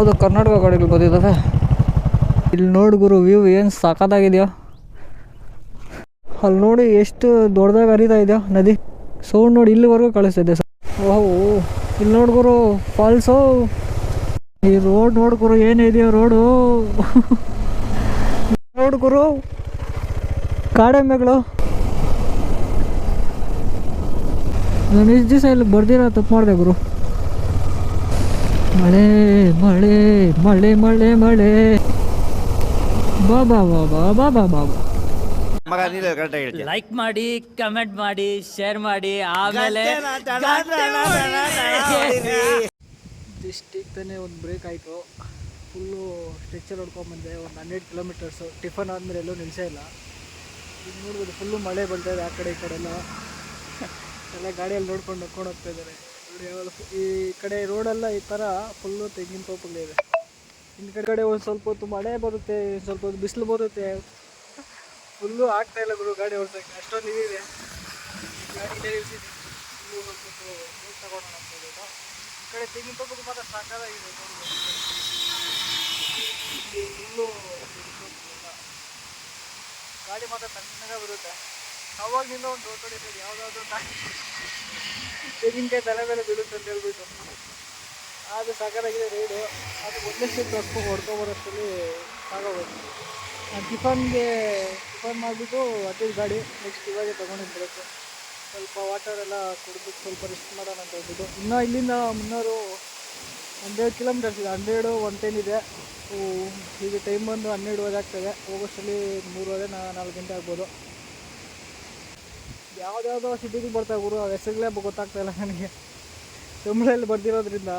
ಯಾವುದೋ ಕರ್ನಾಟಕ ಗಾಡಿಗಳು ಬಂದಿದ್ದಾವೆ? ಇಲ್ಲಿ ನೋಡು ಗುರು ವ್ಯೂ ಏನು ಸಾಕತ್ತಾಗಿದೆಯೋ ಅಲ್ಲಿ ನೋಡಿ ಎಷ್ಟು ದೊಡ್ಡದಾಗಿ ಹರಿತಾ ಇದೆಯೋ ನದಿ. ಸೌಂಡ್ ನೋಡಿ ಇಲ್ಲಿವರೆಗೂ ಕಳಿಸ್ತಿದೆ ಓಹೋ ಇಲ್ಲಿ ನೋಡು ಗುರು ಫಾಲ್ಸು ಈ ರೋಡ್ ನೋಡ್ಗುರು ಏನಿದೆಯೋ ರೋಡು ನೋಡು ಗುರು, ಕಾಡೆಮ್ಮೆಗಳು. ನಾನು ಇಷ್ಟು ದಿವಸ ಇಲ್ಲಿ ಬರ್ದಿರೋ ತಪ್ಪು ಮಾಡಿದೆ ಗುರು. ಮಳೆ ಮಳೆ ಮಳೆ ಮಳೆ ಮಳೆ ಬಾಬಾ ಬಾಬಾ ಬಾಬಾ ಬಾಬಾ ಲೈಕ್ ಮಾಡಿ ಕಮೆಂಟ್ ಮಾಡಿ ಶೇರ್ ಮಾಡಿ ಆಮೇಲೆ ಡಿಸ್ಟಿಕ್ ತಾನೇ ಒಂದು ಬ್ರೇಕ್ ಆಯಿತು ಫುಲ್ಲು ಸ್ಟ್ರೆಚರ್ ಹೊಡ್ಕೊಂಬಂದೆ ಒಂದು ಹನ್ನೆರಡು ಕಿಲೋಮೀಟರ್ಸು ಟಿಫನ್ ಆದಮೇಲೆ ಎಲ್ಲೂ ನಿಲ್ಸೇ ಇಲ್ಲ ಈಗ ನೋಡ್ಬೋದು ಫುಲ್ಲು ಮಳೆ ಬಂದಿದೆ ಆ ಕಡೆ ಈ ಕಡೆ ಎಲ್ಲ ಎಲ್ಲ ಗಾಡಿಯಲ್ಲಿ ನೋಡ್ಕೊಂಡು ನೋಡ್ಕೊಂಡು ಹೋಗ್ತಾ ಇದ್ದಾರೆ ಈ ಕಡೆ ರೋಡೆಲ್ಲ ಈ ಥರ ಫುಲ್ಲು ತೆಂಗಿನ ತೋಪುಗಳಿದೆ ಹಿಂದ್ಗಡೆ ಕಡೆ ಒಂದು ಸ್ವಲ್ಪ ಹೊತ್ತು ಮಳೆ ಬರುತ್ತೆ ಸ್ವಲ್ಪ ಹೊತ್ತು ಬಿಸಿಲು ಬರುತ್ತೆ. ಫುಲ್ಲು ಆಗ್ತಾ ಇಲ್ಲ ಗುರು, ಗಾಡಿ ಓಡಿಸೋಕ್ಕೆ. ಅಷ್ಟೊಂದು ಇದಿದೆ ಗಾಡಿ ಅಂತ ಹೇಳ್ಬಿಟ್ಟು. ಈ ಕಡೆ ತೆಂಗಿನ ತೋಪಕ್ಕೆ ಮಾತ್ರ ಸಾಕಾಗಿದೆ. ಫುಲ್ಲು ಗಾಡಿ ಮಾತ್ರ ತಣ್ಣಗೆ ಬರುತ್ತೆ. ಅವಾಗಿಂದ ಒಂದು ಹೊಡಿತೀವಿ ಯಾವುದಾದ್ರೂ ತೆಂಗಿನಕಾಯಿ ತಲೆ ಮೇಲೆ ಬೀಳುತ್ತೆ ಅಂತ ಹೇಳ್ಬಿಟ್ಟು. ಅದು ಸಾಕಾಗಿದೆ ರೈಡು ಅದು ಒಂದೇ ಸೀಟ್ ಹೊಡ್ಕೊ ಹೊಡ್ಕೊಬರೋಷ್ಟರಲ್ಲಿ ಸಾಕಾಗೋದು ನಾನು ಟಿಫನ್ಗೆ, ಟಿಫನ್ ಮಾಡಿಬಿಟ್ಟು ಅಟ್ಟಿದ ಗಾಡಿ ನೆಕ್ಸ್ಟ್ ಇವಾಗೆ ತೊಗೊಂಡಿರ್ಬೇಕು ಸ್ವಲ್ಪ ವಾಟರ್ ಎಲ್ಲ ಕುಡಿದ್ಬಿಟ್ಟು ಸ್ವಲ್ಪ ರೆಸ್ಟ್ ಮಾಡೋಣ ಅಂತ ಹೇಳ್ಬಿಟ್ಟು. ಇನ್ನೂ ಇಲ್ಲಿಂದ ಮುನ್ನೂರು ಹಂಡ್ರೆಡ್ ಕಿಲೋಮೀಟರ್ಸ್ ಇದೆ. ಹಂಡ್ರೆಡು ಒನ್ ಟೆನ್ ಇದೆ. ಈಗ ಟೈಮ್ ಬಂದು ಹನ್ನೆರಡುವರೆ ಆಗ್ತದೆ. ಹೋಗೋಷ್ಟರಲ್ಲಿ ಮೂರುವರೆ ನಾ ನಾಲ್ಕು ಗಂಟೆ ಆಗ್ಬೋದು. ಯಾವುದ್ಯಾವುದೋ ಸಿಟಿಗೆ ಬರ್ತಾವೆ ಗುರು ಅವು ಹೆಸರುಗಳೇ ಗೊತ್ತಾಗ್ತಾ ಇಲ್ಲ ನನಗೆ. ತಮಿಳಲ್ಲಿ ಬರ್ದಿರೋದ್ರಿಂದ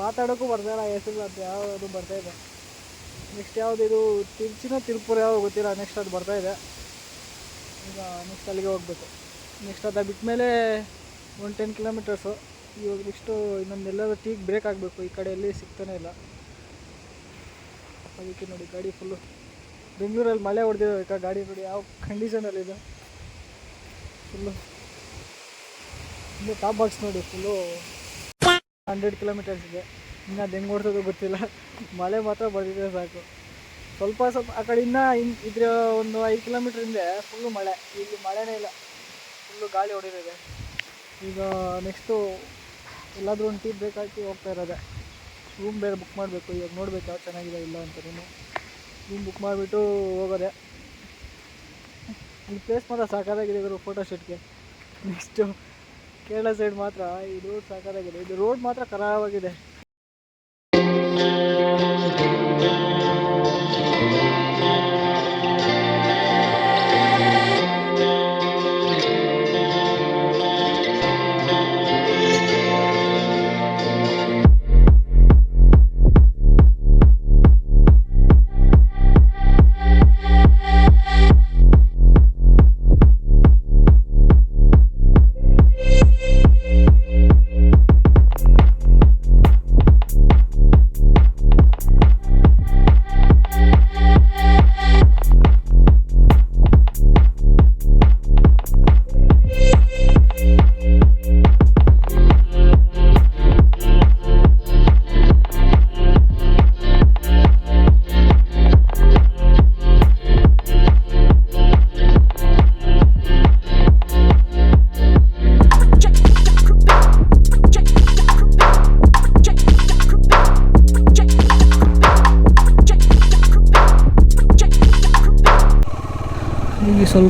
ಮಾತಾಡೋಕ್ಕೂ ಬರ್ತಾ ಇಲ್ಲ ಹೆಸರುಗಳು ಅಂತ ಯಾವುದು ಬರ್ತಾ ಇದೆ. ನೆಕ್ಸ್ಟ್ ಯಾವುದು ಇದು ತಿರುಚಿನ ತಿರುಪುರ ಯಾವುದು ಗೊತ್ತಿಲ್ಲ ನೆಕ್ಸ್ಟ್ ಅದು ಬರ್ತಾ ಇದೆ. ಈಗ ನೆಕ್ಸ್ಟ್ ಅಲ್ಲಿಗೆ ಹೋಗಬೇಕು. ನೆಕ್ಸ್ಟ್ ಅದು ಬಿಟ್ಮೇಲೆ ಒನ್ ಟೆನ್ ಕಿಲೋಮೀಟರ್ಸು ಇವಾಗ ನೆಕ್ಸ್ಟು ಇನ್ನೊಂದು ಎಲ್ಲರೂ ಟೀಗೆ ಬ್ರೇಕ್ ಆಗಬೇಕು. ಈ ಕಡೆ ಎಲ್ಲಿ ಸಿಗ್ತಾನೆ ಇಲ್ಲ. ಅದಕ್ಕೆ ನೋಡಿ ಗಾಡಿ ಫುಲ್ಲು ಬೆಂಗಳೂರಲ್ಲಿ ಮಳೆ ಹೊಡೆದಿರೋ ಗಾಡಿ ನೋಡಿ ಯಾವ ಕಂಡೀಷನಲ್ಲಿದೆ ಫುಲ್ಲು. ಇಲ್ಲೇ ಟಾಪ್ ಬಾಕ್ಸ್ ನೋಡಿ, ಫುಲ್ಲು ಹಂಡ್ರೆಡ್ ಕಿಲೋಮೀಟರ್ಸ್ ಇದೆ. ಇನ್ನು ಅದು ಹೆಂಗೆ ಗೊತ್ತಿಲ್ಲ. ಮಳೆ ಮಾತ್ರ ಬರ್ತಿದೆ ಸಾಕು. ಸ್ವಲ್ಪ ಸ್ವಲ್ಪ ಆ ಕಡೆ ಇನ್ನೂ ಇನ್ ಇದ್ರ ಒಂದು ಐದು ಕಿಲೋಮೀಟ್ರ್ ಹಿಂದೆ ಫುಲ್ಲು ಮಳೆ. ಇಲ್ಲಿ ಮಳೆನೇ ಇಲ್ಲ. ಫುಲ್ಲು ಗಾಳಿ ಹೊಡಿರೋದೆ ಈಗ ನೆಕ್ಸ್ಟು ಎಲ್ಲಾದರೂ ಒಂದು ಟೀ ಹಾಕಿ ಹೋಗ್ತಾ ಇರೋದೆ. ರೂಮ್ ಬೇರೆ ಬುಕ್ ಮಾಡಬೇಕು. ಇವಾಗ ನೋಡಬೇಕು ಚೆನ್ನಾಗಿದೆ ಇಲ್ಲ ಅಂತ. ರೂಮು ರೂಮ್ ಬುಕ್ ಮಾಡಿಬಿಟ್ಟು ಹೋಗೋದೆ. ಈ ಪ್ಲೇಸ್ ಮಾತ್ರ ಸಾಕಾಗಿದೆ ಇವರು ಫೋಟೋ ಶೂಟ್ಗೆ ನೆಕ್ಸ್ಟು ಕೇರಳ ಸೈಡ್ ಮಾತ್ರ, ಈ ರೋಡ್ ಸಾಕಾಗಿದೆ ಇದು ರೋಡ್ ಮಾತ್ರ ಖರಾಬಾಗಿದೆ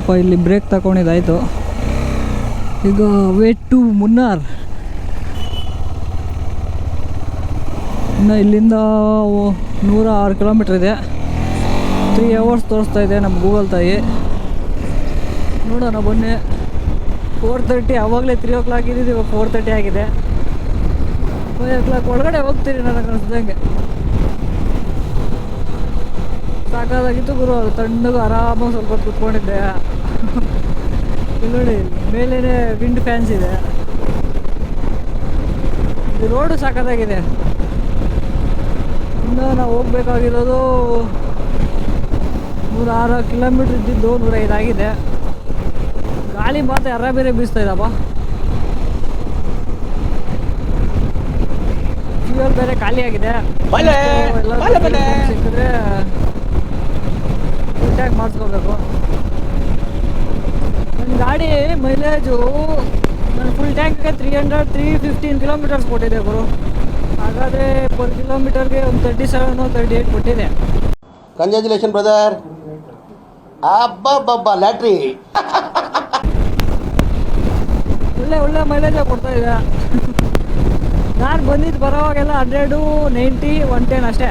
ಸ್ವಲ್ಪ ಇಲ್ಲಿ ಬ್ರೇಕ್ ತಗೊಂಡಿದ್ದಾಯಿತು. ಈಗ ವೇಟ್ ಟು ಮುನ್ನಾರ್. ಇನ್ನು ಇಲ್ಲಿಂದ ನೂರ ಆರು ಕಿಲೋಮೀಟ್ರ್ ಇದೆ. ತ್ರೀ ಅವರ್ಸ್ ತೋರಿಸ್ತಾ ಇದೆ ನಮ್ಮ ಗೂಗಲ್ ತಾಯಿ. ನೋಡೋಣ ಬನ್ನಿ. ಫೋರ್ ತರ್ಟಿ ಆವಾಗಲೇ ತ್ರೀ ಓ ಕ್ಲಾಕ್ ಇದ್ದಿದ್ದು ಇವಾಗ ಫೋರ್ ತರ್ಟಿ ಆಗಿದೆ. ಫೈವ್ ಓ ಕ್ಲಾಕ್ ಒಳಗಡೆ ಹೋಗ್ತೀರಿ ನನಗೆ ಅನಿಸ್ದಂಗೆ. ಸಾಕಾದಾಗಿತ್ತು ಗುರು, ಅದು ತಣ್ಣಗೆ ಆರಾಮಾಗಿ ಸ್ವಲ್ಪ ಕುತ್ಕೊಂಡಿದ್ದೆ. ನೋಡಿ ಮೇಲೇನೆ ವಿಂಡ್ ಫ್ಯಾನ್ಸ್ ಇದೆ. ಇದು ರೋಡು ಸಾಕತ್ತಾಗಿದೆ ಇನ್ನು ನಾವು ಹೋಗ್ಬೇಕಾಗಿರೋದು ನೂರ ಆರು ಕಿಲೋಮೀಟ್ರ್ ಇದ್ದಿದ್ದು ನೂರ ಐದಾಗಿದೆ ಗಾಳಿ ಮಾತ್ರ ಎರ ಬೇರೆ ಬೀಸ್ತಾ ಇದ್ದಾವ ಫ್ಯೂಯಲ್ ಬೇರೆ ಖಾಲಿ ಆಗಿದೆ. ಸಿಕ್ಕಿದ್ರೆ ಟ್ಯಾಕ್ ಮಾಡಿಸ್ಕೋಬೇಕು. ಗಾಡಿ ಮೈಲೇಜು ನಾನು full ಟ್ಯಾಂಕ್ಗೆ three hundred three fifteen kilometres ಕೊಟ್ಟಿದೆ ಗುರು. ಹಾಗಾದರೆ ಪರ್ ಕಿಲೋಮೀಟರ್ಗೆ ಒಂದು ತರ್ಟಿ ಸೆವೆನ್ ತರ್ಟಿ ಏಯ್ಟ್ ಕೊಟ್ಟಿದೆ ಕಂಗ್ರ್ಯಾಚುಲೇಷನ್ ಬ್ರದರ್ ಅಬ್ಬಬ್ಬಬ್ಬ ಲ್ಯಾಟ್ರಿ ಒಳ್ಳೆ ಒಳ್ಳೆ ಮೈಲೇಜೇ ಕೊಡ್ತಾ ಇದೆ ನಾನು ಬಂದಿದ್ದು ಬರೋವಾಗೆಲ್ಲ ಹಂಡ್ರೆಡು ನೈಂಟಿ ಒನ್ ಟೆನ್ ಅಷ್ಟೇ.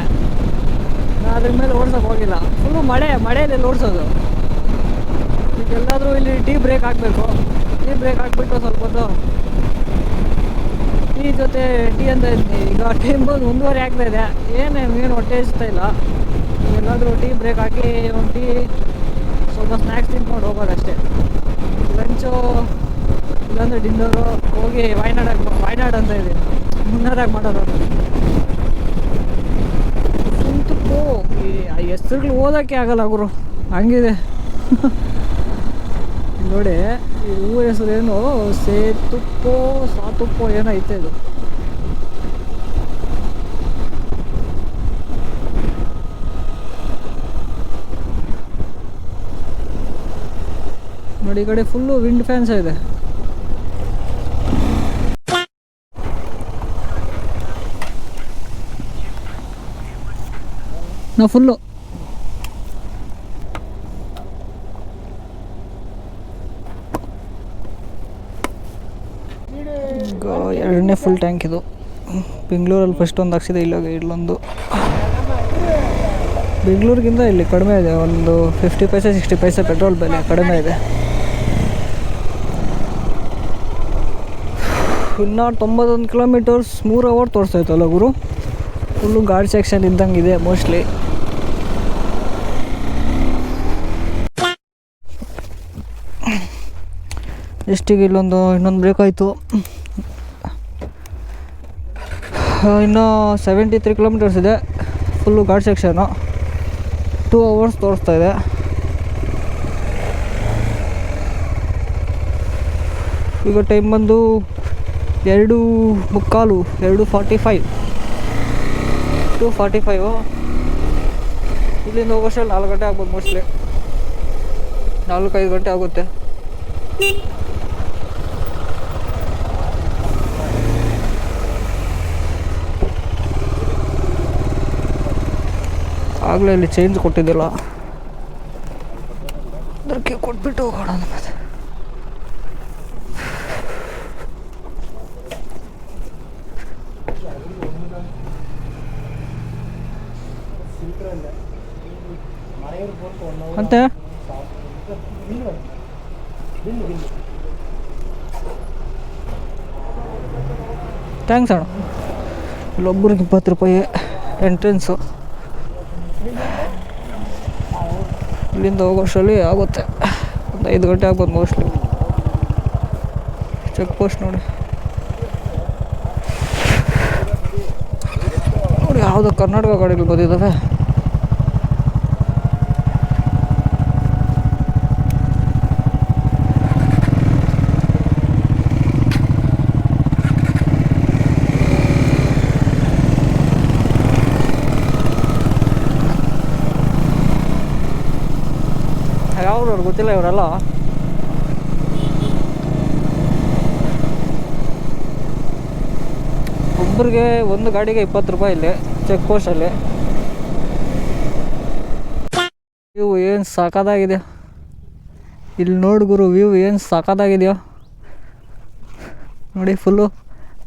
ನಾನು ಅದ್ರ ಮೇಲೆ ಓಡ್ಸೋಕೆ ಹೋಗಿಲ್ಲ. ಫುಲ್ಲು ಮಳೆ ಮಳೆಯಲ್ಲಿ ಓಡಿಸೋದು. ಎಲ್ಲಾದರೂ ಇಲ್ಲಿ ಟೀ ಬ್ರೇಕ್ ಹಾಕಬೇಕು. ಟೀ ಬ್ರೇಕ್ ಹಾಕ್ಬಿಟ್ಟು ಸ್ವಲ್ಪ ಹೊತ್ತು ಟೀ ಜೊತೆ ಟೀ ಅಂತ ಇದ್ದೀನಿ ಈಗ ಟೈಮ್ ಬಂದು ಒಂದೂವರೆ ಆಗ್ತಾ ಇದೆ. ಏನು ಏನು ಹೊಟ್ಟೆ ಹಚ್ತಾ ಇಲ್ಲ. ಎಲ್ಲಾದರೂ ಟೀ ಬ್ರೇಕ್ ಹಾಕಿ ಒಂದು ಟೀ ಸ್ವಲ್ಪ ಸ್ನ್ಯಾಕ್ಸ್ ತಿನ್ಕೊಂಡು ಹೋಗೋದಷ್ಟೇ. ಲಂಚು ಇಲ್ಲಾಂದ್ರೆ ಡಿನ್ನರು ಹೋಗಿ ವಾಯ್ನಾಡಾಗ ವಾಯ್ನಾಡ್ ಅಂತ ಇದೆ. ಮುನ್ನಾರಾಗಿ ಮಾಡೋದು ಕುಂತು ಈ ಹೆಸ್ರುಗಳು ಓದೋಕ್ಕೆ ಆಗಲ್ಲ ಗುರು. ಹಂಗಿದೆ. ನೋಡಿ, ಈ ಊರ ಹೆಸರೇನು ಸೇತುಪ್ಪೋ ಸಾತುಪ್ಪೋ ಏನೋ ಐತೆ ಇದು. ನೋಡಿ, ಈ ಕಡೆ ಫುಲ್ಲು ವಿಂಡ್ ಫ್ಯಾನ್ಸ್ ಇದೆ. ನಾವು ಫುಲ್ಲು ಈಗ ಫುಲ್ ಟ್ಯಾಂಕ್ ಇದು. ಬೆಂಗಳೂರಲ್ಲಿ ಫಸ್ಟ್ ಒಂದು ಹಾಕ್ಸಿದೆ ಇಲ್ಲೋಗಿ ಇಲ್ಲೊಂದು. ಬೆಂಗಳೂರಿಗಿಂತ ಇಲ್ಲಿ ಕಡಿಮೆ ಇದೆ. ಒಂದು fifty paise sixty paise petrol ಬೆಲೆ ಕಡಿಮೆ ಇದೆ. ಇನ್ನೂರ ತೊಂಬತ್ತೊಂದು ಕಿಲೋಮೀಟರ್ಸ್ ಮೂರು ಅವರ್ ತೋರಿಸ್ತಾ ಇತ್ತಲ್ಲ ಗುರು? ಫುಲ್ಲು ಗಾಡಿ ಸೆಕ್ಷನ್ ಇದ್ದಂಗೆ ಇದೆ ಮೋಸ್ಟ್ಲಿ ಎಷ್ಟಿಗೆ ಇಲ್ಲೊಂದು, ಇನ್ನೊಂದು ಬ್ರೇಕ್ ಆಯಿತು. ಇನ್ನು ಸೆವೆಂಟಿ ತ್ರೀ ಕಿಲೋಮೀಟರ್ಸ್ ಇದೆ. ಫುಲ್ಲು ಗಾರ್ಡ್ ಸೆಕ್ಷನು ಟೂ ಅವರ್ಸ್ ತೋರಿಸ್ತಾ ಇದೆ. ಈಗ ಟೈಮ್ ಬಂದು ಎರಡು ಮುಕ್ಕಾಲು, ಎರಡು forty five two forty five ಇಲ್ಲಿಂದ ಹೋಗೋಷ್ಟರಲ್ಲಿ ನಾಲ್ಕು ಗಂಟೆ ಆಗ್ಬೋದು ಮೋಸ್ಟ್ಲಿ ನಾಲ್ಕೈದು ಗಂಟೆ ಆಗುತ್ತೆ. ಆಗಲೇ ಇಲ್ಲಿ ಚೇಂಜ್ ಕೊಟ್ಟಿದ್ದಿಲ್ಲ. ಅದಕ್ಕೆ ಕೊಟ್ಬಿಟ್ಟು ಹೋಗೋಣ ಮತ್ತೆ. ಅಂತೆ ಥ್ಯಾಂಕ್ಸ್ ಅಣ್ಣ. ಇಲ್ಲೊಬ್ಬರಿಗೆ ಇಪ್ಪತ್ತು ರೂಪಾಯಿ ಎಂಟ್ರೆನ್ಸು ಇಲ್ಲಿಂದ ಹೋಗೋಷ್ಟರಲ್ಲಿ ಆಗುತ್ತೆ. ಒಂದು ಐದು ಗಂಟೆ ಆಗ್ಬೋದು ಮೋಸ್ಟ್ಲಿ ಚೆಕ್ ಪೋಸ್ಟ್ ನೋಡಿ. ನೋಡಿ ಯಾವುದೋ ಕರ್ನಾಟಕ ಗಾಡಿಗಳು ಬಂದಿದ್ದಾವೆ ಯಾವ್ದು ಗೊತ್ತಿಲ್ಲ ಇವರೆಲ್ಲ. ಒಬ್ಬರಿಗೆ ಒಂದು ಗಾಡಿಗೆ ಇಪ್ಪತ್ತು ರೂಪಾಯಿ ಇಲ್ಲಿ ಚೆಕ್ ಪೋಸ್ಟಲ್ಲಿ ವ್ಯೂ ಏನು ಸಾಕಾದಾಗಿದೆ? ಇಲ್ಲಿ ನೋಡು ಗುರು, ವ್ಯೂ ಏನು ಸಾಕಾದಾಗಿದೆಯೋ. ನೋಡಿ ಫುಲ್ಲು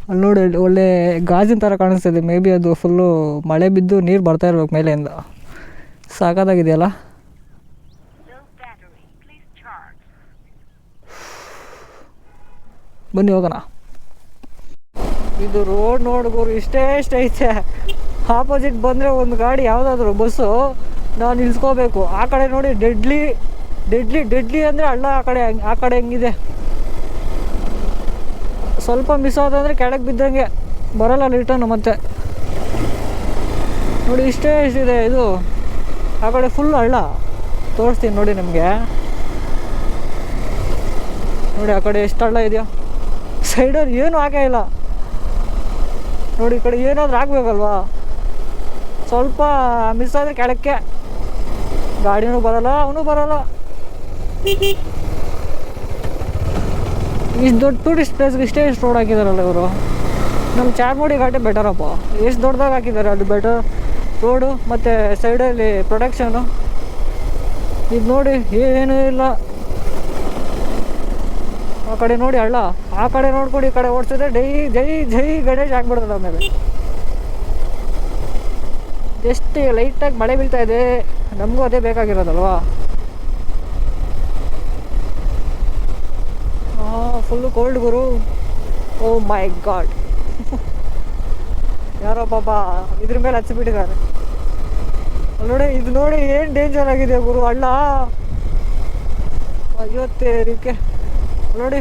ಅಲ್ಲಿ ನೋಡಿ ಒಳ್ಳೆ ಗಾಜಿನ ಥರ ಕಾಣಿಸ್ತಿದೆ ಮೇ ಬಿ ಅದು ಫುಲ್ಲು ಮಳೆ ಬಿದ್ದು ನೀರು ಬರ್ತಾ ಇರ್ಬೇಕು ಮೇಲೆಯಿಂದ ಸಾಕಾದಾಗಿದೆಯಲ್ಲ? ಬನ್ನಿ ಹೋಗೋಣ. ಇದು ರೋಡ್ ನೋಡ್ಗೋರು ಇಷ್ಟೇ ಇಷ್ಟ ಐತೆ. ಆಪೋಸಿಟ್ ಬಂದರೆ ಒಂದು ಗಾಡಿ, ಯಾವುದಾದ್ರು ಬಸ್ಸು ನಾವು ನಿಲ್ಸ್ಕೋಬೇಕು. ಆ ಕಡೆ ನೋಡಿ ಡೆಡ್ಲಿ ಡೆಡ್ಲಿ ಡೆಡ್ಲಿ ಅಂದರೆ ಹಳ್ಳ ಆ ಕಡೆ ಆ ಕಡೆ ಹೆಂಗಿದೆ. ಸ್ವಲ್ಪ ಮಿಸ್ ಆದಂದರೆ ಕೆಳಗೆ ಬಿದ್ದಂಗೆ ಬರಲ್ಲ ರಿಟರ್ನ್ ಮತ್ತೆ. ನೋಡಿ ಇಷ್ಟೇ ಇಷ್ಟಿದೆ ಇದು. ಆ ಕಡೆ ಫುಲ್ ಹಳ್ಳ ತೋರಿಸ್ತೀನಿ ನೋಡಿ ನಿಮಗೆ. ನೋಡಿ ಆ ಕಡೆ ಎಷ್ಟು ಹಳ್ಳ ಇದೆಯಾ. ಸೈಡಲ್ಲಿ ಏನೂ ಆಗೇ ಇಲ್ಲ. ನೋಡಿ, ಈ ಕಡೆ ಏನಾದರೂ ಆಗಬೇಕಲ್ವಾ? ಸ್ವಲ್ಪ ಮಿಸ್ ಆದರೆ ಕೆಳಕ್ಕೆ. ಗಾಡಿನೂ ಬರಲ್ಲ, ಅವನು ಬರಲ್ಲ. ಇಷ್ಟು ದೊಡ್ಡ ಟೂರಿಸ್ಟ್ ಪ್ಲೇಸ್ಗೆ ಇಷ್ಟೇ ಇಷ್ಟು ರೋಡ್ ಹಾಕಿದಾರಲ್ಲ ಇವರು. ನಮ್ಮ ಚಾರ್ಮುಡಿ ಘಾಟೆ ಬೆಟರಪ್ಪ ಎಷ್ಟು ದೊಡ್ಡದಾಗ ಹಾಕಿದ್ದಾರೆ ಅದು ಬೆಟರ್ ರೋಡು ಮತ್ತು ಸೈಡಲ್ಲಿ ಪ್ರೊಟೆಕ್ಷನು ಇದು ನೋಡಿ, ಏನೂ ಇಲ್ಲ. ಆ ಕಡೆ ನೋಡಿ ಹಳ್ಳ ಆ ಕಡೆ ನೋಡ್ಕೊಂಡು ಈ ಕಡೆ ಓಡಿಸಿದ್ರೆ ಡೈ ಜೈ ಜೈ ಗಣೇಶ್ ಆಗ್ಬಿಡ್ತದೆ ಆಮೇಲೆ ಜಸ್ಟ್ ಲೈಟಾಗಿ ಮಳೆ ಬೀಳ್ತಾ ಇದೆ, ನಮಗೂ ಅದೇ ಬೇಕಾಗಿರೋದಲ್ವಾ? ಫುಲ್ಲು ಕೋಲ್ಡ್ ಗುರು. ಓ ಮೈ ಗಾಡ್ ಯಾರೋ ಪಾಪ ಇದ್ರ ಮೇಲೆ ಹಚ್ಚಿಬಿಟ್ಟಿದ್ದಾರೆ ನೋಡಿ, ಇದು ನೋಡಿ ಏನು ಡೇಂಜರ್ ಆಗಿದೆ ಗುರು ಹಳ್ಳ ಐವತ್ತೇರಿಕೆ. ನೋಡಿ.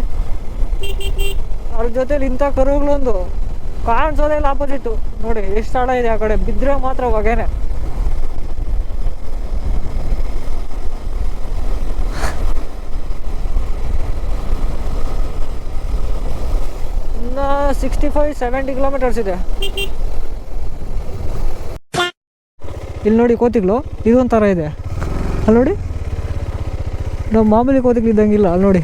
ಅವ್ರ ಜೊತೆಲಿ ಇಂಥ ಕರುಗಳೊಂದು ಕಾಣಿಸೋದೇ ಇಲ್ಲ ಆಪೋಸಿಟ್ಟು ನೋಡಿ, ಎಷ್ಟು ಆಳ ಇದೆ ಆ ಕಡೆ. ಬಿದ್ದರೆ ಮಾತ್ರ ಹೊಗೆನೆ. ಸಿಕ್ಸ್ಟಿ ಫೈವ್ ಸೆವೆಂಟಿ ಕಿಲೋಮೀಟರ್ಸ್ ಇದೆ. ಇಲ್ಲಿ ನೋಡಿ ಕೋತಿಗಳು. ಇದೊಂಥರ ಇದೆ. ಅಲ್ಲಿ ನೋಡಿ. ನಾವು ಮಾಮೂಲಿ ಕೋತಿಗಳು ಇದ್ದಂಗಿಲ್ಲ. ಅಲ್ಲಿ ನೋಡಿ.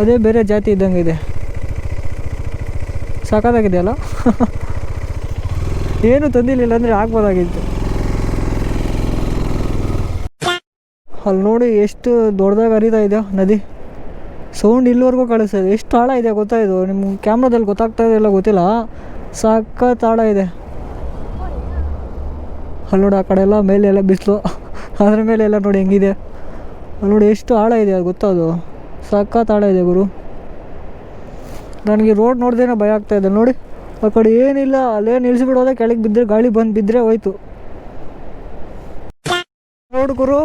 ಅದೇ ಬೇರೆ ಜಾತಿ ಇದ್ದಂಗೆ ಇದೆ. ಸಾಕಾಗಿದೆಯಲ್ಲ ಏನು ತಂದಿಲ್ಲ ಅಂದರೆ ಆಗ್ಬೋದಾಗಿತ್ತು. ಅಲ್ಲಿ ನೋಡಿ ಎಷ್ಟು ದೊಡ್ಡದಾಗಿ ಹರಿತಾ ಇದೆಯೋ ನದಿ. ಸೌಂಡ್ ಇಲ್ಲಿವರೆಗೂ ಕಳಿಸ್ತಾ ಇದೆ. ಎಷ್ಟು ಆಳ ಇದೆ ಗೊತ್ತಾಯಿತು ನಿಮ್ಮ ಕ್ಯಾಮ್ರಾದಲ್ಲಿ ಗೊತ್ತಾಗ್ತಾ ಇದೆಯಲ್ಲ ಗೊತ್ತಿಲ್ಲ? ಸಖತ್ ಆಳ ಇದೆ. ಅಲ್ಲಿ ನೋಡಿ ಆ ಕಡೆ ಎಲ್ಲ, ಮೇಲೆ ಎಲ್ಲ ಬಿಸಿಲು. ಅದ್ರ ಮೇಲೆ ಎಲ್ಲ ನೋಡಿ ಹೆಂಗಿದೆ. ಅಲ್ಲಿ ನೋಡಿ ಎಷ್ಟು ಆಳ ಇದೆ ಅದು ಗೊತ್ತಾ ಅದು? ಸಖತ್ ಆಳ ಇದೆ ಗುರು. ನನಗೆ ರೋಡ್ ನೋಡ್ದೇನೆ ಭಯ ಆಗ್ತಾ ಇದೆ. ನೋಡಿ, ಆ ಕಡೆ ಏನಿಲ್ಲ, ಅಲ್ಲೇ ನಿಲ್ಲಿಸ್ಬಿಡೋದೆ ಕೆಳಗೆ ಬಿದ್ದರೆ ಗಾಳಿ ಬಂದು ಬಿದ್ದರೆ ಹೋಯ್ತು. ರೋಡ್ ಗುರು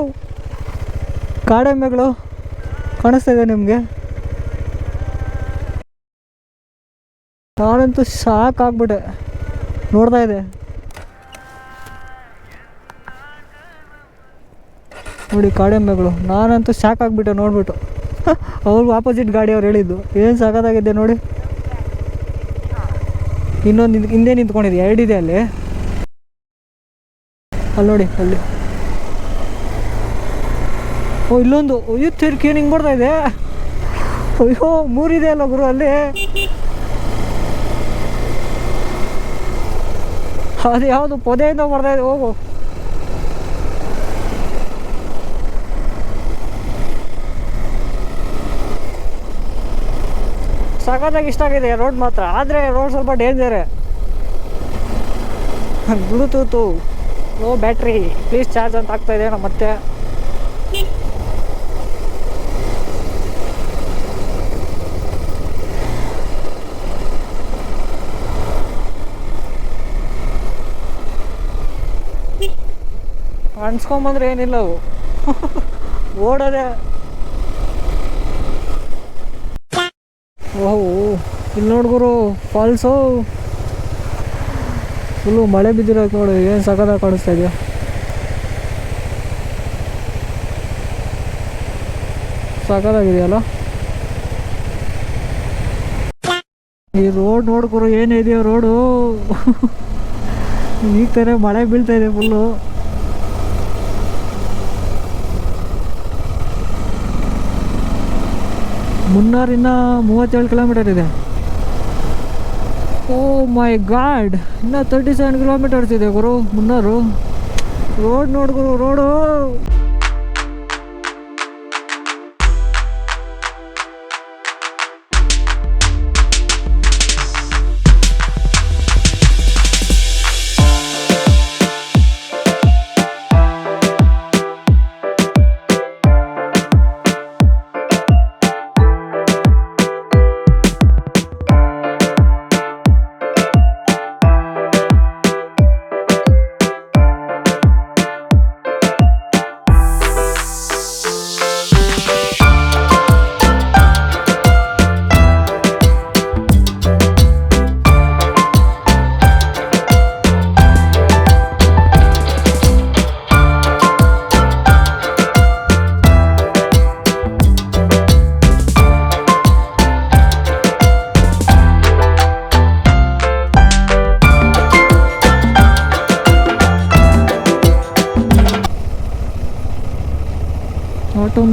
ಕಾಡೆಮ್ಮೆಗಳು ಕಾಣಿಸ್ತಾ ಇದೆ ನಿಮಗೆ. ನಾನಂತೂ ಸಾಕಾಗ್ಬಿಟ್ಟೆ ನೋಡ್ತಾ ಇದೆ. ನೋಡಿ ಕಾಡೆಮ್ಮೆಗಳು ನಾನಂತೂ ಸಾಕಾಗ್ಬಿಟ್ಟೆ ನೋಡ್ಬಿಟ್ಟು. ಅವ್ರಿಗೂ ಆಪೋಸಿಟ್ ಗಾಡಿ ಅವ್ರು ಹೇಳಿದ್ದು. ಏನು ಸಾಕಾಗಿದೆ ನೋಡಿ. ಇನ್ನೊಂದು ಹಿಂದೆ ನಿಂತ್ಕೊಂಡಿದೆ ಎರಡಿದೆ ಅಲ್ಲಿ. ಅಲ್ಲಿ ನೋಡಿ, ಅಲ್ಲಿ. ಓ, ಇಲ್ಲೊಂದು. ಅಯ್ಯೋ ತಿರ್ಕಿ ಹಿಂಗೆ ಬರ್ತಾ ಇದೆ? ಅಯ್ಯೋ ಮೂರಿದೆ ಅಲ್ಲ ಗುರು ಅಲ್ಲಿ. ಅದು ಯಾವುದು ಪೊದೆಯಿಂದ ಬರ್ತಾ ಇದೆ? ಹೋಗು. ಸಖತ್ತಾಗಿ ಇಷ್ಟ ಆಗಿದೆ ರೋಡ್ ಮಾತ್ರ. ಆದರೆ ರೋಡ್ ಸ್ವಲ್ಪ ಡೇಂಜರೇ Bluetooth low battery please charge ಅಂತ ಆಗ್ತಾ ಇದೆ ಮತ್ತೆ ಅನ್ಸ್ಕೊಂಬಂದ್ರೆ ಏನಿಲ್ಲ ಅವು. ಓಡೋದೆ ಓಹೋ ಇಲ್ಲಿ ನೋಡ್ಗುರು ಫಾಲ್ಸು ಫುಲ್ಲು ಮಳೆ ಬಿದ್ದಿರೋ ನೋಡಿ, ಏನು ಸಕದ ಕಾಣಿಸ್ತಾ ಇದೆಯಾ ಸಾಕಾಗಿದೆಯಲ್ಲ ಈ ರೋಡ್ ನೋಡ್ಕೊರು ಏನಿದೆಯೋ ರೋಡು ಈಗ ಮಳೆ ಬೀಳ್ತಾ ಇದೆ ಫುಲ್ಲು ಮುನ್ನಾರಿಂದ ಮೂವತ್ತೇಳು ಕಿಲೋಮೀಟರ್ ಇದೆ. ಓ ಮೈ ಗಾಡ್ ಇನ್ನೂ ತರ್ಟಿ ಸೆವೆನ್ ಕಿಲೋಮೀಟರ್ಸ್ ಇದೆ ಗುರು, ಮುನ್ನಾರು. ರೋಡ್ ನೋಡಿ ಗುರು ರೋಡು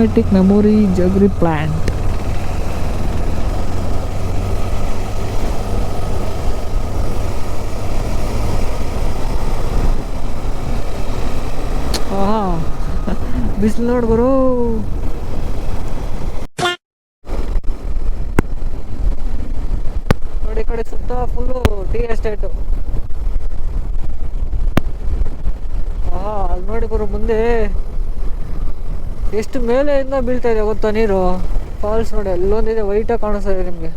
ಆಟೋಮೆಟಿಕ್ ಮೆಮೊರಿ ಜಗ್ರಿ ಪ್ಲ್ಯಾಂಟ್ ಬಿಸಿಲು ನೋಡಿ ಗುರು. ನೋಡಿ ಕಡೆ ಸುತ್ತ ಫುಲ್ಲು ಟೀ ಎಸ್ಟೇಟು ಆಹಾ, ಅಲ್ಲಿ ನೋಡಿ ಬರೋ ಮುಂದೆ. ಎಷ್ಟು ಮೇಲೆಯಿಂದ ಬೀಳ್ತಾ ಇದೆ ಗೊತ್ತಾ ನೀರು? ಫಾಲ್ಸ್ ನೋಡಿ ಎಲ್ಲೊಂದಿದೆ ವೈಟಾಗಿ ಕಾಣಿಸ್ತಾ ಇದೆ ನಿಮಗೆ.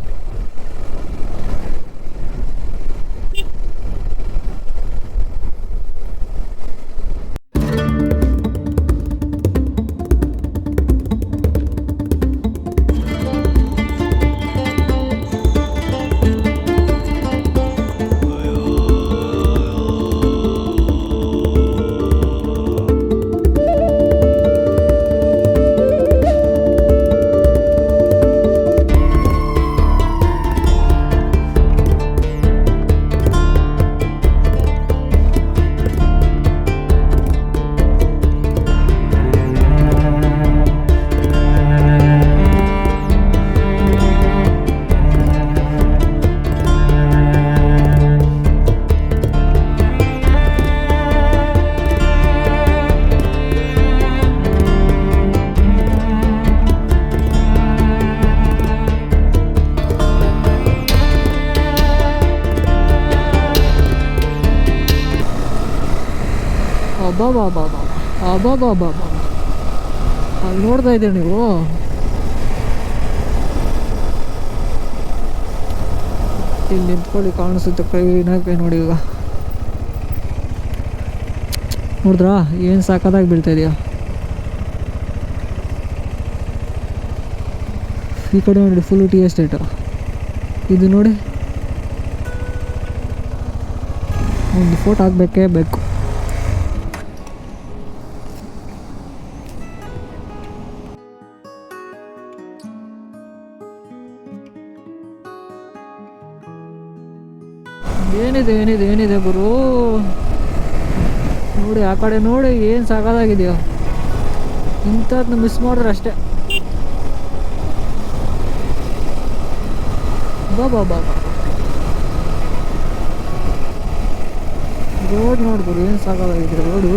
ಅಬ್ಬಾಬಾಬಾಬಾ ಅಲ್ಲಿ ನೋಡ್ತಾ ಇದ್ದೀರಿ ನೀವು? ಇಲ್ಲಿ ನಿಂತ್ಕೊಳ್ಳಿ, ಕಾಣಿಸುತ್ತೆ ಕೈ ನೋಡಿ ಈಗ. ನೋಡಿದ್ರಾ? ಏನು ಸಾಕದಾಗಿ ಬೀಳ್ತಾ ಇದೆಯಾ? ಈ ಕಡೆ ನೋಡಿ ಫುಲ್ ಟಿ ಎಸ್ಟೇಟು ಇದು ನೋಡಿ. ಒಂದು ಫೋಟೋ ಹಾಕ್ಬೇಕೇ ಬೇಕು. ಏನಿದೆ ಏನಿದೆ ಏನಿದೆ ಗುರು? ನೋಡಿ, ಆ ಕಡೆ ನೋಡಿ, ಏನು ಸಾಕಾದಾಗಿದೆಯೋ. ಇಂಥದ್ನ ಮಿಸ್ ಮಾಡಿದ್ರೆ ಅಷ್ಟೇ. ಬಾ ಬಾ ಬಾ ನೋಡಿ ಗುರು, ಏನು ಸಾಕಾಗಿದೆ ರೋಡು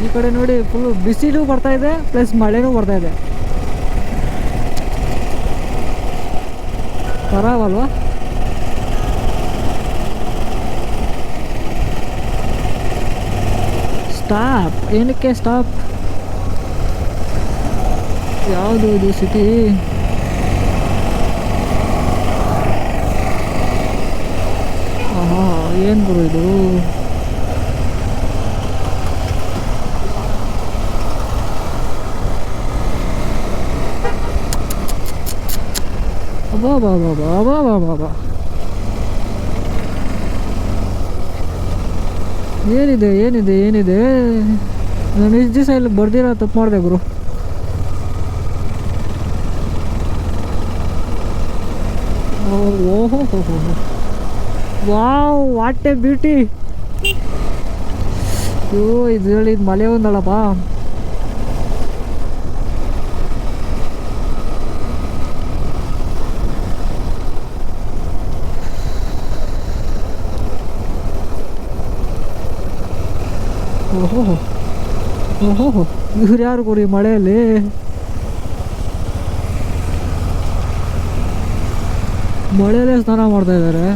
ಈ ಕಡೆ ನೋಡಿ ಫುಲ್ ಬಿಸಿಲು ಬರ್ತಾ ಇದೆ ಪ್ಲಸ್ ಮಳೆನೂ ಬರ್ತಾ ಇದೆ ಪರವಲ್ವಾ ಸ್ಟಾಪ್ ಏನಕ್ಕೆ ಸ್ಟಾಪ್ ಯಾವುದು ಇದು ಸಿಟಿ ಆಹಾ ಏನು ಗುರು ಇದು ಅಬ್ಬಾ ಬಾ ಬಾ ಬಾ ಬಾ ಬಾ ಬಾ ಬಾ ಏನಿದೆ ಏನಿದೆ ಏನಿದೆ ನಾನು ಇಷ್ಟು ದಿವಸ ಇಲ್ಲಿ ಬರ್ದಿರೋ ತಪ್ಪು ಮಾಡಿದೆ ಗುರು ವಾವ್ ವಾಟ್ ಎ ಬ್ಯೂಟಿ ಅಯ್ಯೋ ಇದು ಮಳೆ ಒಂದಳಪ್ಪ ಓಹೋ ಓಹೋ ಇವ್ರು ಯಾರು ಕೊಡಿ ಮಳೆಯಲ್ಲಿ? ಮಳೆಯಲ್ಲೇ ಸ್ನಾನ ಮಾಡ್ತಾ ಇದ್ದಾರೆ.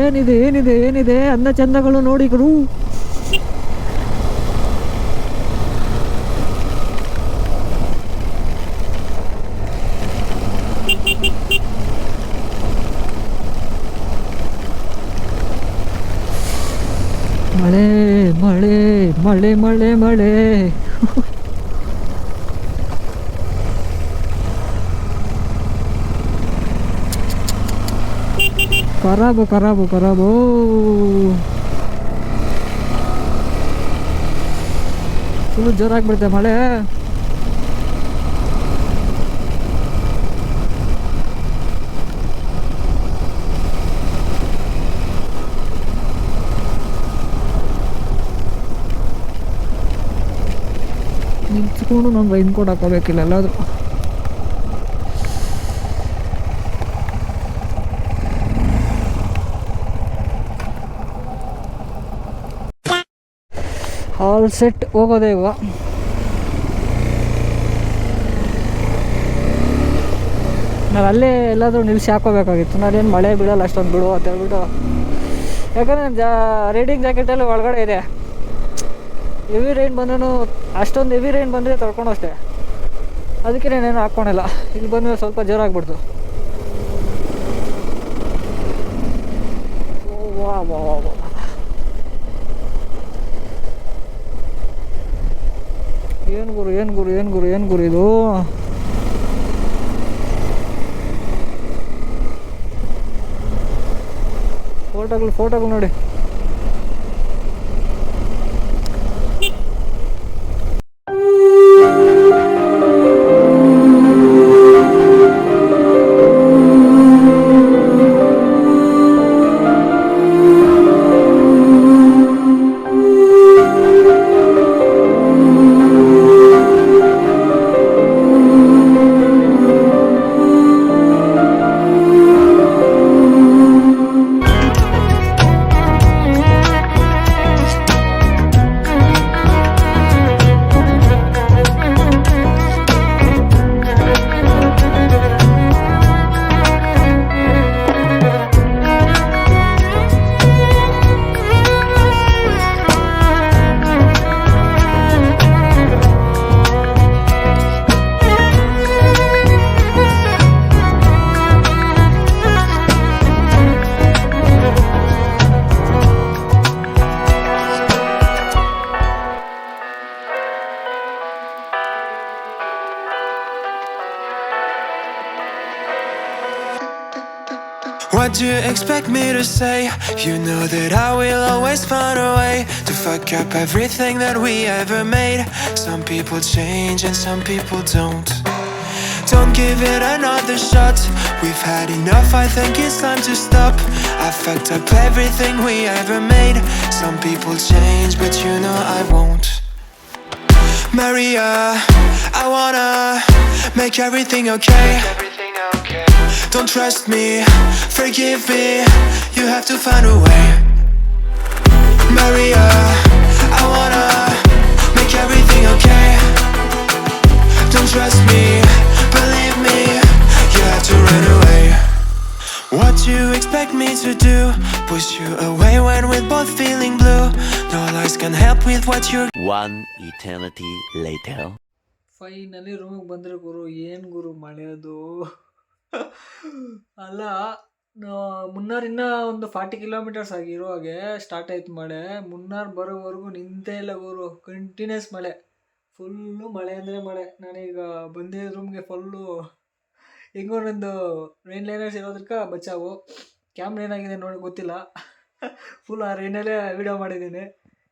ಏನಿದೆ ಏನಿದೆ ಏನಿದೆ? ಅನ್ನ ಚಂದಗಳು ನೋಡಿ ಗುರು ಮಳೆ ಮಳೆ ಮಳೆ ಮಳೆ ಮಳೆ. ಖರಾಬು ಖರಾಬು ಖರಾಬು ಫುಲ್ ಜೋರಾಗಿ ಬಿಡುತ್ತೆ ಮಳೆ. ನಿಂತ್ಕೊಂಡು ನಾನು ರೈನ್ ಕೋಟ್ ಹಾಕೋಬೇಕಿಲ್ಲ ಎಲ್ಲಾದರೂ. ಆಲ್ ಸೆಟ್ ಹೋಗೋದೇ ಇವಾಗ ನಾನು ಅಲ್ಲೇ ಎಲ್ಲಾದರೂ ನಿಲ್ಲಿಸಿ ಹಾಕೋಬೇಕಾಗಿತ್ತು. ನಾನೇನು ಮಳೆ ಬಿಡೋಲ್ಲ ಅಷ್ಟೊಂದು ಬಿಡು ಅಂತ ಹೇಳ್ಬಿಟ್ಟು. ಯಾಕಂದರೆ ಜಾ, ರೈಡಿಂಗ್ ಜಾಕೆಟಲ್ಲಿ ಒಳಗಡೆ ಇದೆ. ಹೆವಿ ರೈನ್ ಬಂದ್ರೂ ಅಷ್ಟೊಂದು ಹೆವಿ ರೈನ್ ಬಂದರೆ ತೊಳ್ಕೊಂಡು ಅಷ್ಟೇ ಅದಕ್ಕೆ ನಾನೇನು ಹಾಕ್ಕೊಂಡಿಲ್ಲ. ಇಲ್ಲಿ ಬಂದಮೇಲೆ ಸ್ವಲ್ಪ ಜೋರಾಗ್ಬಿಡ್ತು. ವಾ ವಾ ವಾ ವಾ ಏನು ಗುರು ಏನು ಗುರು ಏನು ಗುರು ಏನು ಗುರು ಇದು? ಫೋಟೋಗಳು ಫೋಟೋಗಳು ನೋಡಿ. Do you expect me to say? You know that I will always find a way to fuck up everything that we ever made. Some people change and some people don't. Don't give it another shot. We've had enough, I think it's time to stop. I fucked up everything we ever made. Some people change, but you know I won't. Maria, I wanna make everything okay. Don't trust me, forgive me. You have to find a way. Maria, I wanna make everything okay. Don't trust me, believe me. You have to run away. What you expect me to do? Push you away when we're both feeling blue. No lies can help with what you're One eternity later. Finally ರೂಮಿಗೆ ಬಂದರೆ ಗುರು ಏನು ಗುರು ಮಳೆ ಅದು ಅಲ್ಲ ಮುನ್ನಾರ್ ಇನ್ನೂ ಒಂದು forty kilometres ಆಗಿರುವಾಗೆ start ಆಯ್ತು ಮಳೆ. ಮುನ್ನಾರ್ ಬರೋವರೆಗೂ ನಿಂತೇ ಇಲ್ಲ ಗುರು. ಕಂಟಿನ್ಯೂಸ್ ಮಳೆ. ಫುಲ್ಲು ಮಳೆ ಅಂದರೆ ಮಳೆ. ನಾನೀಗ ಬಂದಿದ್ದ ರೂಮ್ಗೆ ಫುಲ್ಲು ಹೆಂಗೋ ನಂದು ರೈನ್ ಲೈನರ್ಸ್ ಇರೋದಕ್ಕೆ ಬಚಾವು. ಕ್ಯಾಮ್ರ ಏನಾಗಿದೆ ನೋಡಿ, ಗೊತ್ತಿಲ್ಲ. ಫುಲ್ ಆ ರೈನಲ್ಲೇ ವಿಡಿಯೋ ಮಾಡಿದ್ದೀನಿ.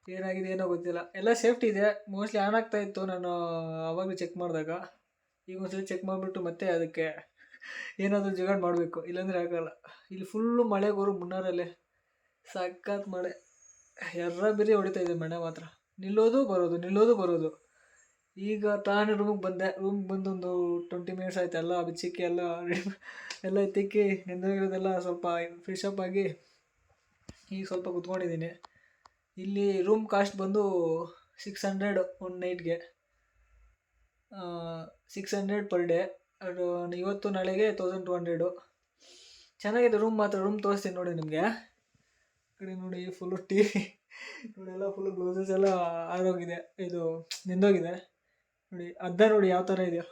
ಏನಾಗಿದೆ ಏನೋ ಗೊತ್ತಿಲ್ಲ. ಎಲ್ಲ ಸೇಫ್ಟಿ ಇದೆ. ಮೋಸ್ಟ್ಲಿ ಆನ್ ಆಗ್ತಾ ಇತ್ತು ನಾನು ಅವಾಗಲೂ ಚೆಕ್ ಮಾಡಿದಾಗ. ಈಗ ಒಂದ್ಸಲ ಚೆಕ್ ಮಾಡಿಬಿಟ್ಟು ಮತ್ತೆ ಅದಕ್ಕೆ ಏನಾದರೂ ಜಗಳ ಮಾಡಬೇಕು. ಇಲ್ಲಾಂದರೆ ಆಗಲ್ಲ. ಇಲ್ಲಿ ಫುಲ್ಲು ಮಳೆ ಗುರು ಮುನ್ನಾರಲ್ಲೇ. ಸಖತ್ ಮಳೆ. ಎರ್ರ ಬಿರಿ ಹೊಡಿತಾ ಇದೆ ಮಳೆ ಮಾತ್ರ. ನಿಲ್ಲೋದು, ಬರೋದು ನಿಲ್ಲೋದು, ಬರೋದು. ಈಗ ತಾನೇ ರೂಮಿಗೆ ಬಂದೆ. ರೂಮ್ಗೆ ಒಂದು ಟ್ವೆಂಟಿ ಮಿನಿಟ್ಸ್ ಆಯ್ತು. ಎಲ್ಲ ಬಿಚ್ಚಿಕ್ಕಿ, ಎಲ್ಲ ಎಲ್ಲ ತಿಕ್ಕಿ ನಿಂದಿರೋದೆಲ್ಲ ಸ್ವಲ್ಪ ಫ್ರೆಶ್ ಅಪ್ ಆಗಿ ಈಗ ಸ್ವಲ್ಪ ಕುತ್ಕೊಂಡಿದ್ದೀನಿ. ಇಲ್ಲಿ ರೂಮ್ ಕಾಸ್ಟ್ ಬಂದು ಸಿಕ್ಸ್ ಹಂಡ್ರೆಡ್ ಒನ್ ನೈಟ್ಗೆ ಸಿಕ್ಸ್ ಹಂಡ್ರೆಡ್ ಪರ್ ಡೇ ಅದು ಇವತ್ತು ನಾಳೆಗೆ ತೌಸಂಡ್ ಟು ಹಂಡ್ರೆಡು ಚೆನ್ನಾಗಿದೆ ರೂಮ್ ಮಾತ್ರ ರೂಮ್ ತೋರಿಸ್ತೀನಿ ನೋಡಿ ನಿಮಗೆ. ಕಡೆ ನೋಡಿ ಫುಲ್ಲು ಟಿ ನೋಡಿ ಎಲ್ಲ ಫುಲ್ಲು ಗ್ಲೋಸಸ್ ಎಲ್ಲ ಆರೋಗಿದೆ. ಇದು ನಿಂದೋಗಿದೆ. ನೋಡಿ, ಅದ್ದ ನೋಡಿ ಯಾವ ಥರ ಇದೆಯೋ.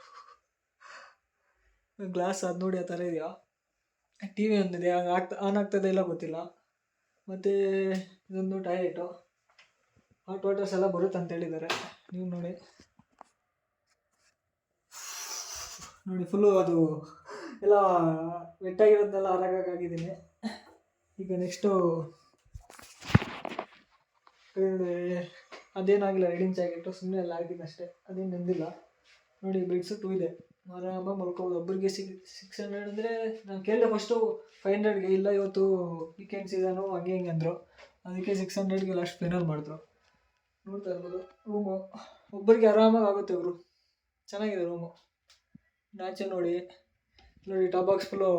ಗ್ಲಾಸ್ ಅದು ನೋಡಿ ಆ ಥರ ಇದೆಯೋ. ಟಿ ವಿ ಒಂದಿದೆ ಹಂಗೆ ಆಗ್ತಾ ಆನ್ ಆಗ್ತದೆ ಇಲ್ಲ ಗೊತ್ತಿಲ್ಲ. ಮತ್ತು ಇದೊಂದು ಟಾಯ್ಲೆಟು ಹಾಟ್ ವಾಟರ್ಸ್ ಎಲ್ಲ ಬರುತ್ತೆ ಅಂತ ಹೇಳಿದ್ದಾರೆ. ನೀವು ನೋಡಿ. ನೋಡಿ ಫುಲ್ಲು ಅದು ಎಲ್ಲ ವೆಟ್ಟಾಗಿರೋದನ್ನೆಲ್ಲ ಅರಗಾಗಿದ್ದೀನಿ ಈಗ ನೆಕ್ಸ್ಟು ಅದೇನಾಗಿಲ್ಲ ರೆಡಿಂಗ್ ಜಾಕೆಟು ಸುಮ್ಮನೆ ಎಲ್ಲ ಆಗಿದ್ದೀನಿ ಅಷ್ಟೇ. ಅದೇನು ನೆಂದಿಲ್ಲ ನೋಡಿ ಬೆಡ್ಸು ಟೂ ಇದೆ. ಆರಾಮಾಗಿ ಮಲ್ಕೋಬೋದು. ಒಬ್ಬರಿಗೆ ಸಿಕ್ ಸಿಕ್ಸ್ ಹಂಡ್ರೆಡ್ ಅಂದರೆ ನಾನು ಕೇಳಿದೆ ಫಸ್ಟು ಫೈವ್ ಹಂಡ್ರೆಡ್ಗೆ ಇಲ್ಲ, ಇವತ್ತು ವೀಕೆಂಡ್ ಸೀಸನು ಹಂಗೆ ಹಿಂಗೆ ಅಂದರು. ಅದಕ್ಕೆ ಸಿಕ್ಸ್ ಹಂಡ್ರೆಡ್ಗೆ ಲಾಸ್ಟ್ ಫೈನಲ್ ಮಾಡಿದ್ರು. ನೋಡ್ತಾ ಇರ್ಬೋದು. ರೂಮು ಒಬ್ಬರಿಗೆ ಆರಾಮಾಗಿ ಆಗುತ್ತೆ ಅವರು ಚೆನ್ನಾಗಿದೆ ರೂಮು ನಾಚೆ ನೋಡಿ. ನೋಡಿ ಟಾಪ್ ಬಾಕ್ಸ್ ಫುಲ್ಲು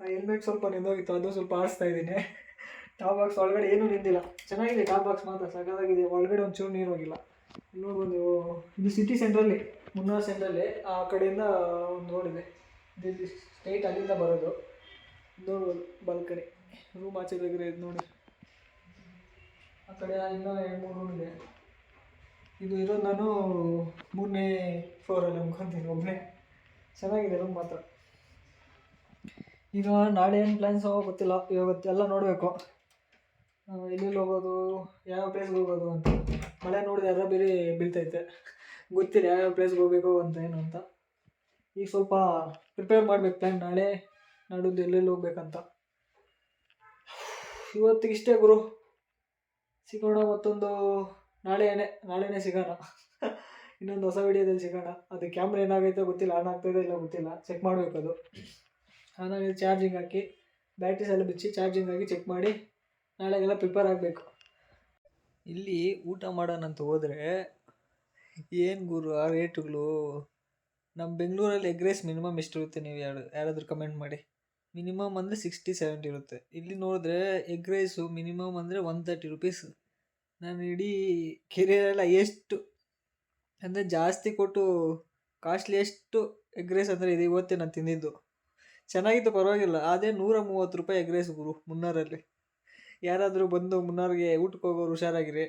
ಹೆಲ್ಮೆಟ್ ಸ್ವಲ್ಪ ನಿಂದೋಗಿತ್ತು, ಅದು ಸ್ವಲ್ಪ ಆಡಿಸ್ತಾ ಇದ್ದೀನಿ. ಟಾಪ್ ಬಾಕ್ಸ್ ಒಳಗಡೆ ಏನೂ ನಿಂದಿಲ್ಲ. ಚೆನ್ನಾಗಿದೆ ಟಾಪ್ ಬಾಕ್ಸ್ ಮಾತ್ರ ಸಗದಾಗಿದೆ ಒಳಗಡೆ ಒಂಚೂರು ನೀರು ಹೋಗಿಲ್ಲ. ನೋಡ್ಬೋದು ಇದು ಸಿಟಿ ಸೆಂಟ್ರಲ್ಲಿ ಮುನ್ನಾರ್ ಸೆಂಟ್ರಲ್ಲಿ ಆ ಕಡೆಯಿಂದ ಒಂದು ರೋಡ್ ಇದೆ. ಸ್ಟ್ರೈಟ್ ಅಲ್ಲಿಂದ ಬರೋದು. ನೋಡ್ಬೋದು ಬಾಲ್ಕನಿ ರೂಮ್ ಆಚೆ ತೆಗೆದ್ರೆ ಇದು ನೋಡಿ. ಆ ಕಡೆ ಇನ್ನೂ ಎರಡು ಮೂರು ರೂಮ್ ಇದೆ. ಇದು ಇರೋದು ನಾನು ಮೂರನೇ ಫ್ಲೋರಲ್ಲಿ ಅನ್ಕೊಂತೀನಿ ಒಬ್ಬನೇ ಚೆನ್ನಾಗಿದೆ ರೂಮ್ ಮಾತ್ರ. ಈಗ ನಾಳೆ ಏನು ಪ್ಲ್ಯಾನ್ಸ್ ಗೊತ್ತಿಲ್ಲ. ಇವತ್ತು ಎಲ್ಲ ನೋಡಬೇಕು. ಎಲ್ಲೆಲ್ಲಿ ಹೋಗೋದು ಯಾವ ಪ್ಲೇಸ್ಗೆ ಹೋಗೋದು ಅಂತ. ಮಳೆ ನೋಡಿದ್ರೆ ಎಲ್ಲ ಬೇರೆ ಬೀಳ್ತೈತೆ. ಗೊತ್ತಿಲ್ಲ ಯಾವ್ಯಾವ ಪ್ಲೇಸ್ಗೆ ಹೋಗಬೇಕು ಅಂತ ಏನು ಅಂತ. ಈಗ ಸ್ವಲ್ಪ ಪ್ರಿಪೇರ್ ಮಾಡ್ಬೇಕು ಪ್ಲ್ಯಾನ್ ನಾಳೆ. ನಾಡಿದ್ದು ಎಲ್ಲೆಲ್ಲಿ ಹೋಗ್ಬೇಕಂತ. ಇವತ್ತಿಗೆ ಇಷ್ಟೇ ಗುರು. ಸಿಗೋಣ ಮತ್ತೊಂದು ನಾಳೆನೇ ನಾಳೆನೇ ಸಿಗೋಣ. ಇನ್ನೊಂದು ಹೊಸ ವಿಡಿಯೋದಲ್ಲಿ ಸಿಗೋಣ. ಅದು ಕ್ಯಾಮ್ರಾ ಏನಾಗೈತೋ ಗೊತ್ತಿಲ್ಲ ಆನ್ ಆಗ್ತಾಯಿದೆ ಇಲ್ಲ ಗೊತ್ತಿಲ್ಲ. ಚೆಕ್ ಮಾಡಬೇಕು ಅದು. ಆನಾಗಿ ಚಾರ್ಜಿಂಗ್ ಹಾಕಿ ಬ್ಯಾಟ್ರಿ ಎಲ್ಲ ಬಿಚ್ಚಿ ಚಾರ್ಜಿಂಗ್ ಹಾಕಿ ಚೆಕ್ ಮಾಡಿ, ನಾಳೆಗೆಲ್ಲ ಪ್ರಿಪೇರ್ ಆಗಬೇಕು. ಇಲ್ಲಿ ಊಟ ಮಾಡೋಣಂತ ಹೋದರೆ, ಏನು ಗುರು, ಆ ರೇಟುಗಳು ನಮ್ಮ ಬೆಂಗಳೂರಲ್ಲಿ ಎಗ್ ರೈಸ್ ಮಿನಿಮಮ್ ಎಷ್ಟಿರುತ್ತೆ ನೀವು ಯಾರು, ಯಾರಾದರೂ ಕಮೆಂಟ್ ಮಾಡಿ. ಮಿನಿಮಮ್ ಅಂದರೆ ಸಿಕ್ಸ್ಟಿ ಸೆವೆಂಟಿ ಇರುತ್ತೆ. ಇಲ್ಲಿ ನೋಡಿದ್ರೆ ಎಗ್ ರೈಸು ಮಿನಿಮಮ್ ಅಂದರೆ ಒನ್ ತರ್ಟಿ ರುಪೀಸ್ ನಾನು ಇಡೀ ಕೆರಿಯರೆಲ್ಲ ಎಷ್ಟು ಅಂದರೆ ಜಾಸ್ತಿ ಕೊಟ್ಟು ಕಾಸ್ಟ್ಲಿಯೆಸ್ಟ್ ಎಗ್ ರೈಸ್ ಅಂದರೆ ಇದು ಇವತ್ತೇ ನಾನು ತಿಂದಿದ್ದು. ಚೆನ್ನಾಗಿತ್ತು ಪರವಾಗಿಲ್ಲ. ಅದೇ ನೂರ ಮೂವತ್ತು ರೂಪಾಯಿ ಎಗ್ ರೈಸ್ ಗುರು ಮುನ್ನಾರಲ್ಲಿ. ಯಾರಾದರೂ ಬಂದು ಮುನ್ನಾರ್ಗೆ ಊಟಕ್ಕೆ ಹೋಗೋರು ಹುಷಾರಾಗಿರಿ.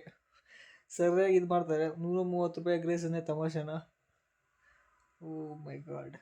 ಸರಿಯಾಗಿ ಇದು ಮಾಡ್ತಾರೆ ನೂರ ಮೂವತ್ತು ರೂಪಾಯಿ ಎಗ್ ರೈಸ್ ಅಂದರೆ ತಮಾಷೆನಾ? ಓ ಮೈ ಗಾಡ್